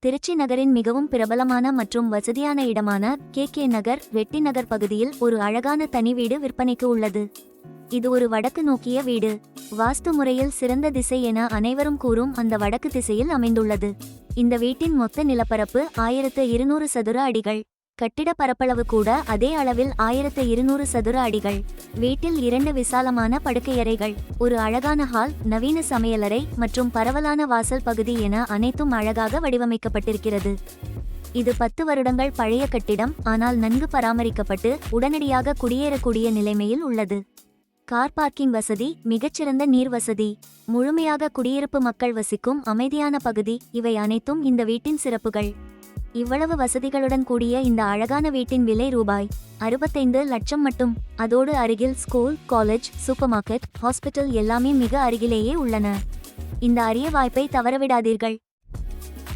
திருச்சி நகரின் மிகவும் பிரபலமான மற்றும் வசதியான இடமான கே கே நகர் வெட்டி நகர் பகுதியில் ஒரு அழகான தனி வீடு விற்பனைக்கு உள்ளது. இது ஒரு வடக்கு நோக்கிய வீடு. வாஸ்து முறையில் சிறந்த திசை என அனைவரும் கூறும் அந்த வடக்கு திசையில் அமைந்துள்ளது. இந்த வீட்டின் மொத்த நிலப்பரப்பு ஆயிரத்து இருநூறு சதுர அடிகள். கட்டிட பரப்பளவு கூட அதே அளவில் ஆயிரத்து இருநூறு சதுர அடிகள். வீட்டில் இரண்டு விசாலமான படுக்கையறைகள் ஒரு அழகான ஹால் நவீன சமையலறை மற்றும் பரவலான வாசல் பகுதி என அனைத்தும் அழகாக வடிவமைக்கப்பட்டிருக்கிறது. இது பத்து வருடங்கள் பழைய கட்டிடம் ஆனால் நன்கு பராமரிக்கப்பட்டு உடனடியாக குடியேறக்கூடிய நிலைமையில் உள்ளது. கார் பார்க்கிங் வசதி மிகச்சிறந்த நீர் வசதி முழுமையாக குடியிருப்பு மக்கள் வசிக்கும் அமைதியான பகுதி இவை அனைத்தும் இந்த வீட்டின் சிறப்புகள். இவ்வளவு வசதிகளுடன் கூடிய இந்த அழகான வீட்டின் விலை ரூபாய் அறுபத்தைந்து லட்சம் மட்டும். அதோடு அருகில் school college super market hospital எல்லாமே மிக அருகிலேயே உள்ளன. இந்த அரிய வாய்ப்பை தவறவிடாதீர்கள்.